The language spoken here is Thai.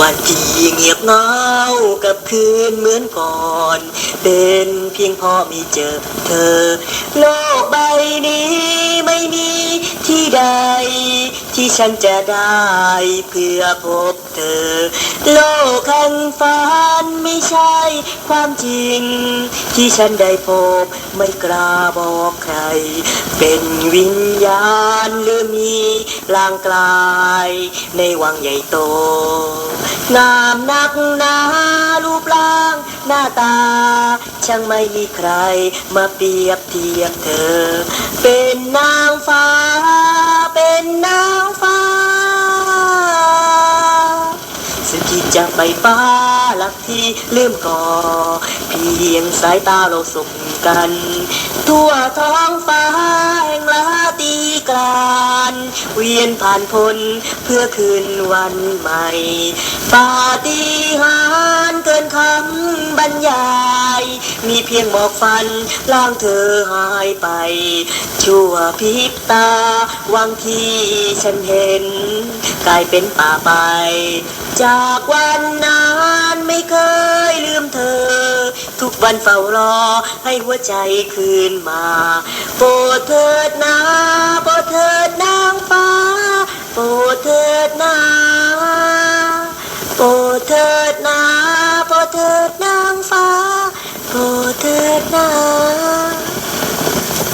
วันที่เงียบเงากับคืนเหมือนก่อน เป็นเพียงพอมีเจอเธอ โลกใบนี้ไม่มีที่ใด ที่ฉันจะได้เพื่อพบเธอโลก ฝันไม่ใช่ความจริง ที่ฉันได้พบไม่กล้าบอกใคร เป็นวิญญาณหรือมีลางกลาย ในวังใหญ่โต งามนักหนารูปร่างหน้าตา ช่างไม่มีใครมาเปรียบเทียบเธอ เป็นนางฟ้า ที่จะไปฟ้าหลักที่ลืมก่อเพียงสายตาเราสบกัน ทั่วท้องฟ้าแห่งลาตีกลานเวียนผ่านพ้นเพื่อคืนวันใหม่ปาฏิห มีเพียงหมอกฟันล่างเธอหายไป ชั่วพริบตา วังที่ฉันเห็น กลายเป็นป่าไป จากวันนั้นไม่เคยลืมเธอ ทุกวันเฝ้ารอให้หัวใจคืนมา โปรดเถิดนาโปรดเถิด